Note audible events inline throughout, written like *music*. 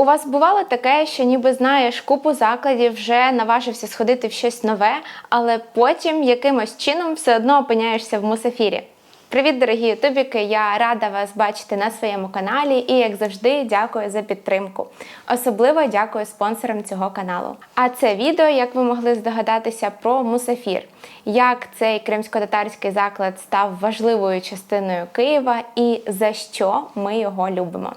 У вас бувало таке, що ніби знаєш купу закладів, вже наважився сходити в щось нове, але потім якимось чином все одно опиняєшся в мусафірі. Привіт, дорогі ютубіки! Я рада вас бачити на своєму каналі і, як завжди, дякую за підтримку. Особливо дякую спонсорам цього каналу. А це відео, як ви могли здогадатися, про мусафір, як цей кримсько-татарський заклад став важливою частиною Києва і за що ми його любимо.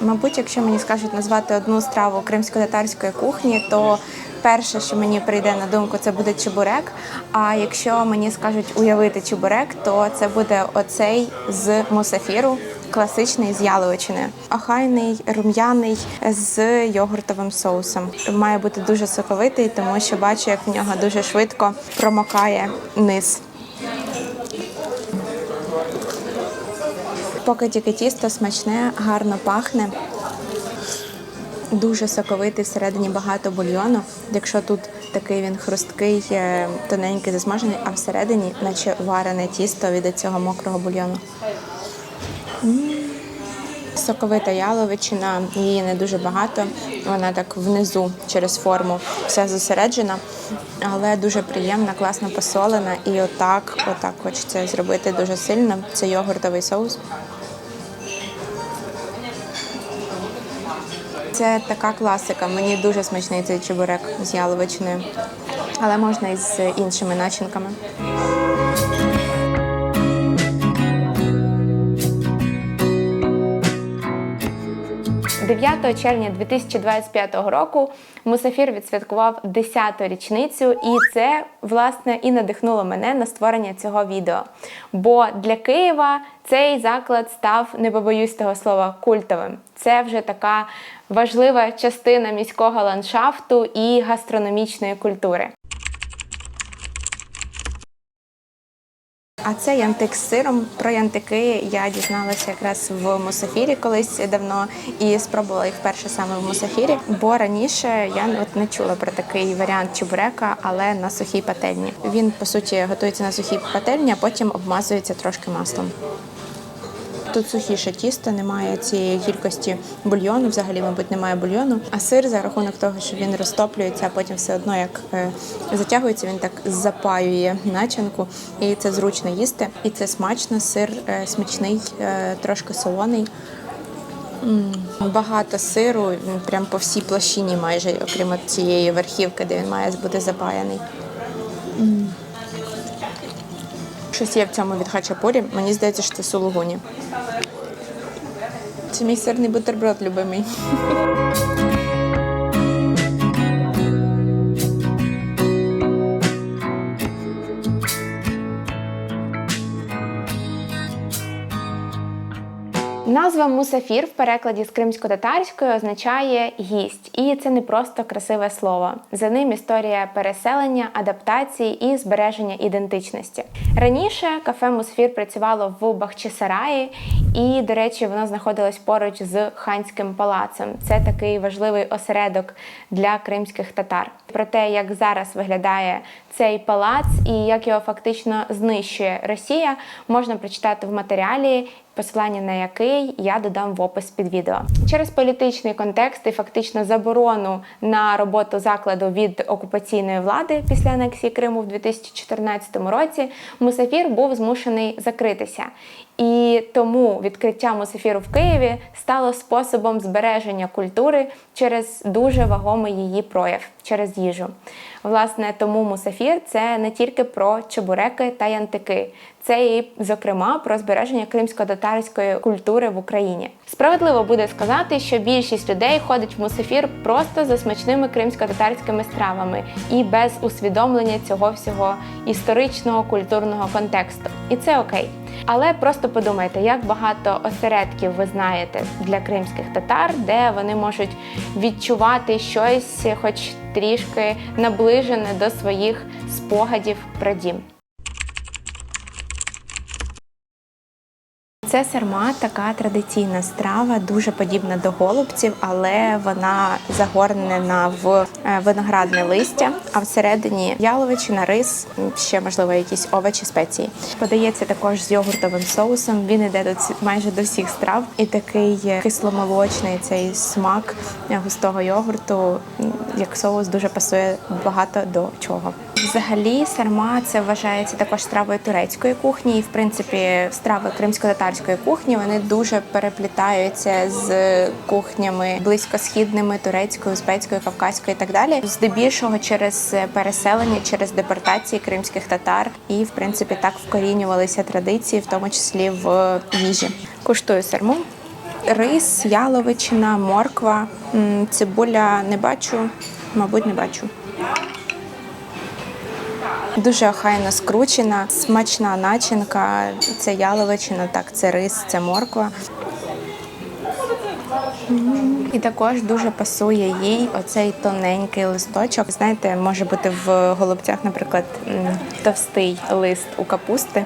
Мабуть, якщо мені скажуть назвати одну страву кримсько-татарської кухні, то перше, що мені прийде на думку, це буде чебурек. А якщо мені скажуть уявити чебурек, то це буде оцей з мусафіру, класичний з яловичини. Охайний, рум'яний з йогуртовим соусом. Має бути дуже соковитий, тому що бачу, як в нього дуже швидко промокає низ. Поки тільки тісто смачне, гарно пахне. Дуже соковитий, всередині багато бульйону. Якщо тут такий він хрусткий, е, тоненький, засмажений, а всередині, наче варене тісто від цього мокрого бульйону. М. Соковита яловичина, її не дуже багато. Вона так внизу через форму вся зосереджена, але дуже приємна, класно посолена. І отак, отак хочеться зробити дуже сильно. Це йогуртовий соус. Це така класика. Мені дуже смачний цей чебурек з яловичиною, але можна і з іншими начинками. 9 червня 2025 року Мусафір відсвяткував 10-ту річницю, і це власне і надихнуло мене на створення цього відео. Бо для Києва цей заклад став, не побоюсь того слова, культовим. Це вже така важлива частина міського ландшафту і гастрономічної культури. А це янтик з сиром. Про янтики я дізналася якраз в Мусафірі колись давно і спробувала їх вперше саме в Мусафірі. Бо раніше я от не чула про такий варіант чебурека, але на сухій пательні. Він по суті готується на сухій пательні, а потім обмазується трошки маслом. Тут сухіше тісто, немає цієї кількості бульйону, взагалі, мабуть, немає бульйону. А сир за рахунок того, що він розтоплюється, а потім все одно як е, затягується, він так запаює начинку, і це зручно їсти. І це смачно, сир е, смачний, е, трошки солоний. Багато сиру, прям по всій площині, майже, окрім цієї верхівки, де він має бути запаяний. Щось є в цьому від хачапурі. Мені здається, що це сулугуні. Це мій сирний бутерброд любимий. Назва мусафір в перекладі з кримсько-татарської означає гість, і це не просто красиве слово. За ним історія переселення, адаптації і збереження ідентичності. Раніше кафе Мусафір працювало в Бахчисараї, і, до речі, воно знаходилось поруч з ханським палацем. Це такий важливий осередок для кримських татар. Про те, як зараз виглядає цей палац і як його фактично знищує Росія, можна прочитати в матеріалі посилання на який я додам в опис під відео. Через політичний контекст і фактично заборону на роботу закладу від окупаційної влади після анексії Криму в 2014 році Мусафір був змушений закритися. І тому відкриття Мусафіру в Києві стало способом збереження культури через дуже вагомий її прояв через їжу. Власне, тому Мусафір це не тільки про чебуреки та янтики, це і, зокрема, про збереження кримсько-татарської культури в Україні. Справедливо буде сказати, що більшість людей ходить в Мусафір просто за смачними кримсько-татарськими стравами і без усвідомлення цього всього історичного культурного контексту. І це окей. Але просто подумайте, як багато осередків ви знаєте для кримських татар, де вони можуть відчувати щось, хоч трішки наближене до своїх спогадів про дім. Це сарма така традиційна страва, дуже подібна до голубців, але вона загорнена в е, виноградне листя, а всередині яловичина, рис, ще можливо якісь овочі, спеції. Подається також з йогуртовим соусом. Він іде до майже до всіх страв, і такий кисломолочний цей смак густого йогурту, як соус, дуже пасує багато до чого. Взагалі, сарма це вважається також стравою турецької кухні, і в принципі страви кримсько-татарської кухні вони дуже переплітаються з кухнями близькосхідними, турецькою, узбецькою, кавказькою і так далі. Здебільшого через переселення, через депортації кримських татар, і в принципі так вкорінювалися традиції, в тому числі в їжі. Куштую сарму. Рис, яловичина, морква, цибуля не бачу, мабуть, не бачу. Дуже охайно скручена, смачна начинка. Це яловичина, так, це рис, це морква. І також дуже пасує їй оцей тоненький листочок. Знаєте, може бути в голубцях, наприклад, товстий лист у капусти,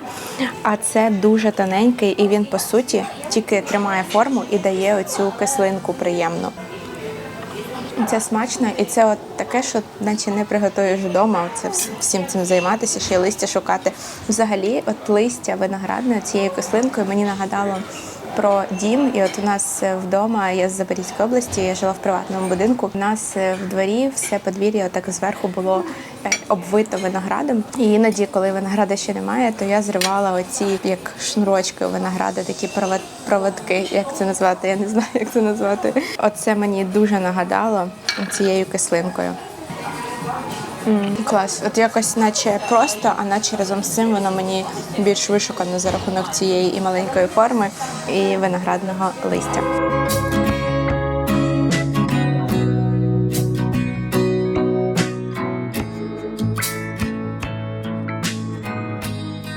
а це дуже тоненький, і він по суті тільки тримає форму і дає оцю кислинку приємну. Це смачно, і це от таке, що наче не приготуєш вдома. Це всім цим займатися, ще й листя шукати. Взагалі, от листя виноградне цією кислинкою мені нагадало про дім. І от у нас е, вдома, я з Запорізької області, я жила в приватному будинку. У нас е, в дворі все подвір'я так зверху було е, обвито виноградом. І іноді, коли винограда ще немає, то я зривала оці як шнурочки винограда, такі проводки. Як це назвати? Я не знаю, як це назвати. Оце мені дуже нагадало цією кислинкою. М, Клас, от якось наче просто, а наче разом з цим воно мені більш вишукано за рахунок цієї і маленької форми, і виноградного листя.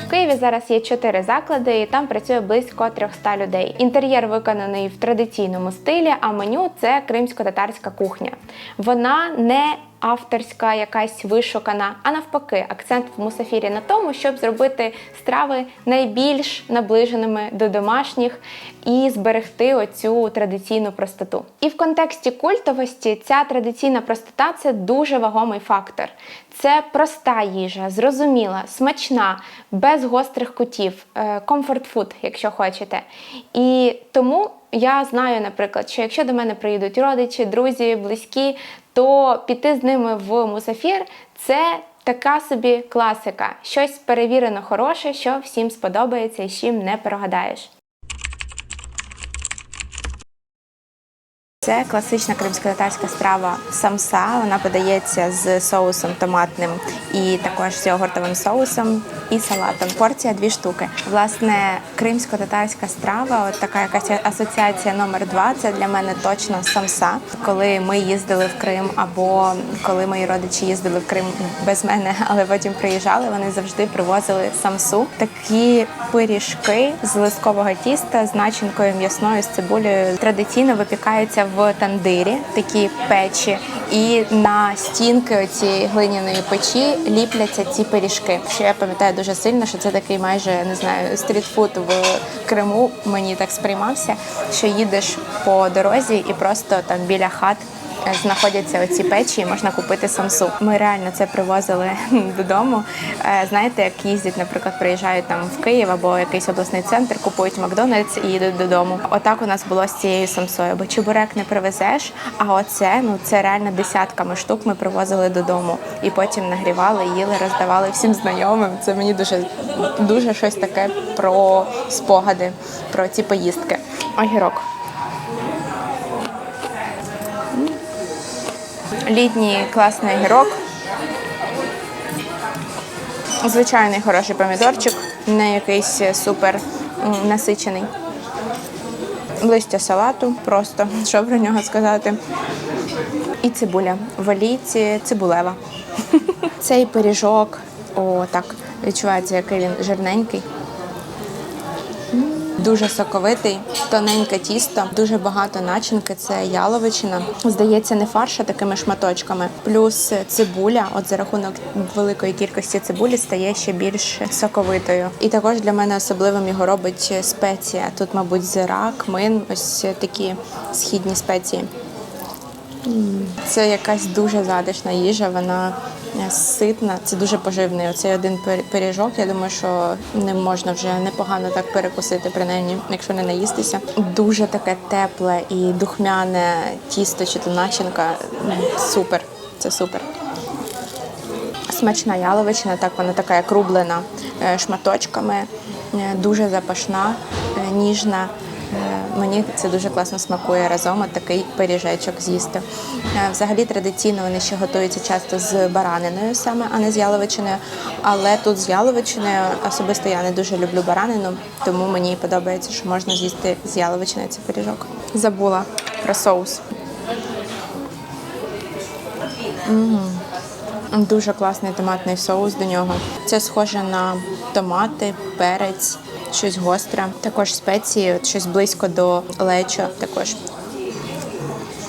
В Києві зараз є чотири заклади, і там працює близько 300 людей. Інтер'єр виконаний в традиційному стилі, а меню це кримсько-татарська кухня. Вона не авторська, якась вишукана, а навпаки, акцент в мусафірі на тому, щоб зробити страви найбільш наближеними до домашніх і зберегти оцю традиційну простоту. І в контексті культовості ця традиційна простота це дуже вагомий фактор. Це проста їжа, зрозуміла, смачна, без гострих кутів, комфорт-фуд, якщо хочете. І тому я знаю, наприклад, що якщо до мене приїдуть родичі, друзі, близькі, то піти з ними в мусафір це така собі класика, щось перевірено хороше, що всім сподобається і чим не прогадаєш. Це класична кримсько-татарська страва самса. Вона подається з соусом томатним і також з йогуртовим соусом і салатом. Порція дві штуки. Власне, кримсько-татарська страва, от така якась асоціація номер два. Це для мене точно самса. Коли ми їздили в Крим, або коли мої родичі їздили в Крим без мене, *laughs* але потім приїжджали, вони завжди привозили самсу. Такі пиріжки з лискового тіста з начинкою м'ясною з цибулею традиційно випікаються в тандирі, такі печі, і на стінки цієї глиняної печі ліпляться ці пиріжки. Що я пам'ятаю дуже сильно, що це такий майже не знаю стрітфуд в Криму. Мені так сприймався, що їдеш по дорозі і просто там біля хат знаходяться оці печі, і можна купити самсу. Ми реально це привозили *laughs* додому. Е, Знаєте, як їздять, наприклад, приїжджають там в Київ або якийсь обласний центр, купують Макдональдс і їдуть додому. Отак у нас було з цією самсою, бо чебурек не привезеш. А оце ну це реально десятками штук ми привозили додому і потім нагрівали, їли, роздавали всім знайомим. Це мені дуже дуже щось таке про спогади, про ці поїздки. Огірок. Літній класний огірок. Звичайний хороший помідорчик, не якийсь супер насичений. Листя салату, просто *laughs* що про нього сказати. І цибуля. В олійці цибулева. *laughs* Цей пиріжок, о, так, відчувається, який він жирненький. Дуже соковитий, тоненьке тісто, дуже багато начинки. Це яловичина. Здається, не фарш, а такими шматочками. Плюс цибуля. От за рахунок великої кількості цибулі стає ще більш соковитою. І також для мене особливим його робить спеція. Тут, мабуть, зира, кмин, ось такі східні спеції. Це якась дуже затишна їжа, вона ситна, це дуже поживний. Оцей один пир- пиріжок. Я думаю, що ним можна вже непогано так перекусити, принаймні, якщо не наїстися. Дуже таке тепле і духмяне тісто чи то начинка. Супер, це супер. Смачна яловичина, так вона така як рублена е, шматочками, е, дуже запашна, е, ніжна. Е, Мені це дуже класно смакує разом, от такий пиріжечок з'їсти. Е, Взагалі традиційно вони ще готуються часто з бараниною саме, а не з яловичиною. Але тут з яловичиною особисто я не дуже люблю баранину, тому мені подобається, що можна з'їсти з яловичиною цей пиріжок. Забула про соус. Дуже класний томатний соус до нього. Це схоже на томати, перець, щось гостре. Також спеції, щось близько до лечо. Також.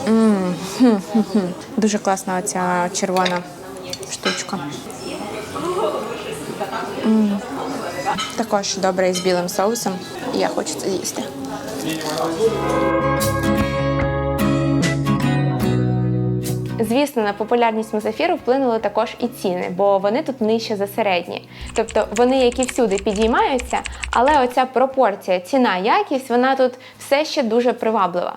М -м -м -м -м. Дуже класна оця червона штучка. М. Також добре із білим соусом. Я хочу це їсти. Звісно, на популярність мусафіру вплинули також і ціни, бо вони тут нижче за середні. Тобто вони, як і всюди, підіймаються, але оця пропорція ціна-якість, вона тут все ще дуже приваблива.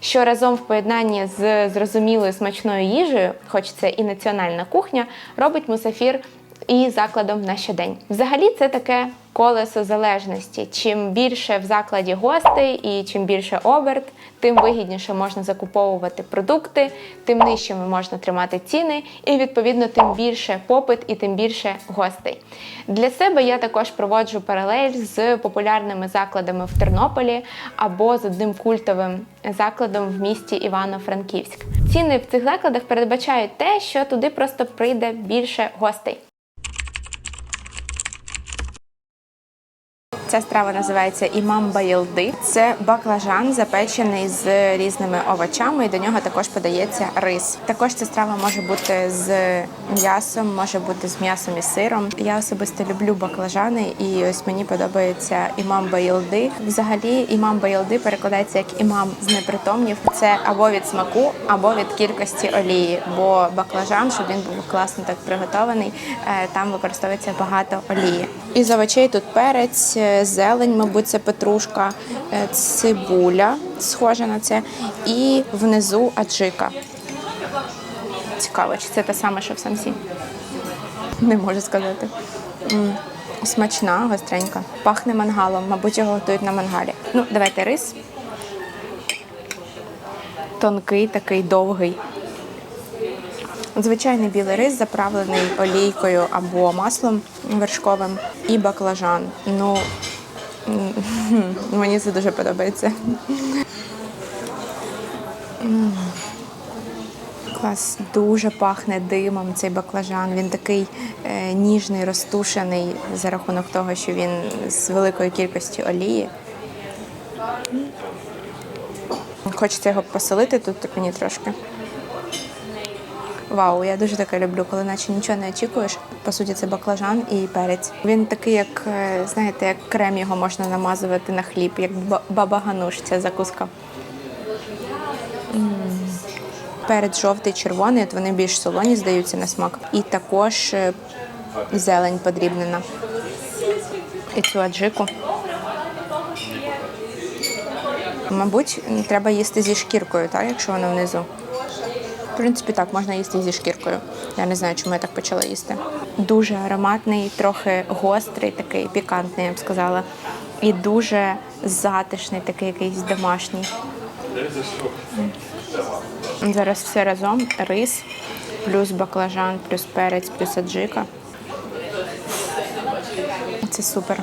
Що разом в поєднанні з зрозумілою смачною їжею, хоч це і національна кухня, робить мусафір і закладом на щодень. Взагалі, це таке колесо залежності. Чим більше в закладі гостей і чим більше оберт, тим вигідніше можна закуповувати продукти, тим нижчими можна тримати ціни, і відповідно тим більше попит і тим більше гостей. Для себе я також проводжу паралель з популярними закладами в Тернополі або з одним культовим закладом в місті Івано-Франківськ. Ціни в цих закладах передбачають те, що туди просто прийде більше гостей. Ця страва називається імам байилди. Це баклажан, запечений з різними овочами, і до нього також подається рис. Також ця страва може бути з м'ясом, може бути з м'ясом і сиром. Я особисто люблю баклажани, і ось мені подобається імам байилди. Взагалі, імам байилди перекладається як імам з непритомнів. Це або від смаку, або від кількості олії. Бо баклажан, щоб він був класно так приготований, е, там використовується багато олії. Із овочей тут перець, зелень, мабуть, це петрушка, е, цибуля, схожа на це, і внизу аджика. Цікаво, чи це те саме, що в самсі? Не можу сказати. Смачна, гостренька. Пахне мангалом, мабуть, його готують на мангалі. Ну, давайте рис. Тонкий, такий довгий. Звичайний білий рис, заправлений олійкою або маслом вершковим, і баклажан. Ну, *laughs* мені це дуже подобається. Клас, дуже пахне димом цей баклажан. Він такий е, ніжний, розтушений за рахунок того, що він з великою кількістю олії. Хочеться його посолити тут мені трошки. Вау, я дуже таке люблю, коли наче нічого не очікуєш. По суті, це баклажан і перець. Він такий, як е, знаєте, як крем його можна намазувати на хліб, як баба гануш, ця закуска. Перець жовтий, червоний, от вони більш солоні здаються на смак. І також е, зелень подрібнена. І цю аджику. Мабуть, треба їсти зі шкіркою, так, якщо воно внизу. Принципі, так, можна їсти зі шкіркою. Я не знаю, чому я так почала їсти. Дуже ароматний, трохи гострий, такий пікантний, я б сказала. І дуже затишний, такий якийсь домашній. Зараз все разом: рис, плюс баклажан, плюс перець, плюс аджика. Це супер.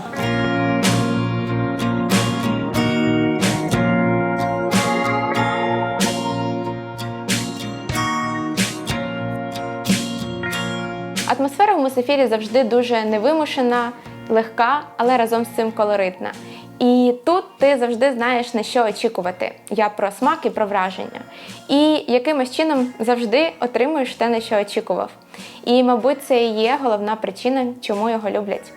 Атмосфера в Мусафірі завжди дуже невимушена, легка, але разом з цим колоритна. І тут ти завжди знаєш на що очікувати. Я про смак і про враження. І якимось чином завжди отримуєш те, на що очікував. І, мабуть, це і є головна причина, чому його люблять.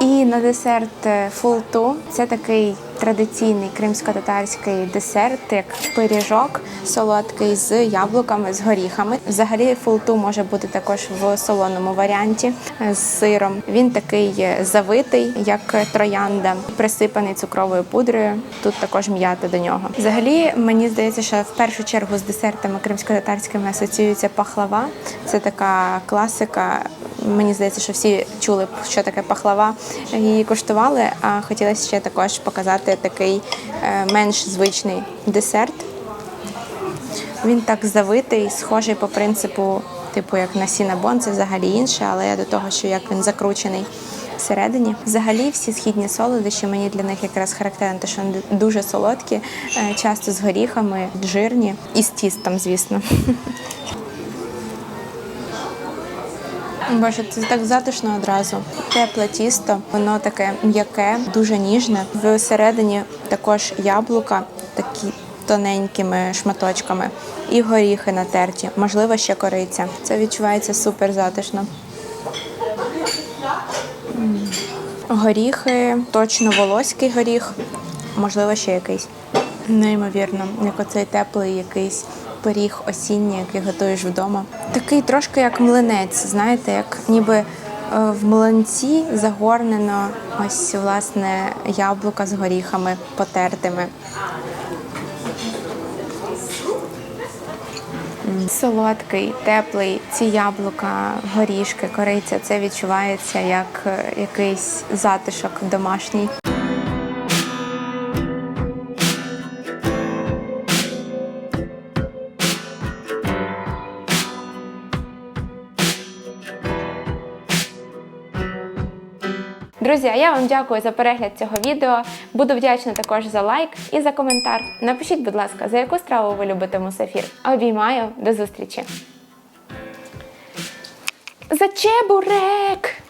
І на десерт е, фулту це такий традиційний кримсько-татарський десерт, як пиріжок солодкий з яблуками, з горіхами. Взагалі фулту може бути також в солоному варіанті з сиром. Він такий завитий, як троянда, присипаний цукровою пудрою. Тут також м'ята до нього. Взагалі, мені здається, що в першу чергу з десертами кримсько-татарськими асоціюється пахлава. Це така класика. Мені здається, що всі чули, що таке пахлава, її куштували. А хотілося ще також показати такий е, менш звичний десерт. Він так завитий, схожий по принципу, типу як на сінабон, це взагалі інше, але я до того, що як він закручений всередині. Взагалі, всі східні солодощі мені для них якраз характерно, те, що вони дуже солодкі, е, часто з горіхами, жирні і з тістом, звісно. *laughs* Боже, це так затишно одразу. Тепле тісто, воно таке м'яке, дуже ніжне. Всередині також яблука, такі тоненькими шматочками, і горіхи натерті, можливо, ще кориця. Це відчувається супер затишно. Горіхи, точно волоський горіх, можливо, ще якийсь. Неймовірно, як оцей теплий якийсь пиріг осінній, який готуєш вдома. Такий трошки як млинець, знаєте, як ніби е, в млинці загорнено ось власне яблука з горіхами потертими. Солодкий, теплий, ці яблука, горішки, кориця це відчувається як е, якийсь затишок домашній. Друзі, а я вам дякую за перегляд цього відео. Буду вдячна також за лайк і за коментар. Напишіть, будь ласка, за яку страву ви любите мусафір. Обіймаю, до зустрічі. За чебурек!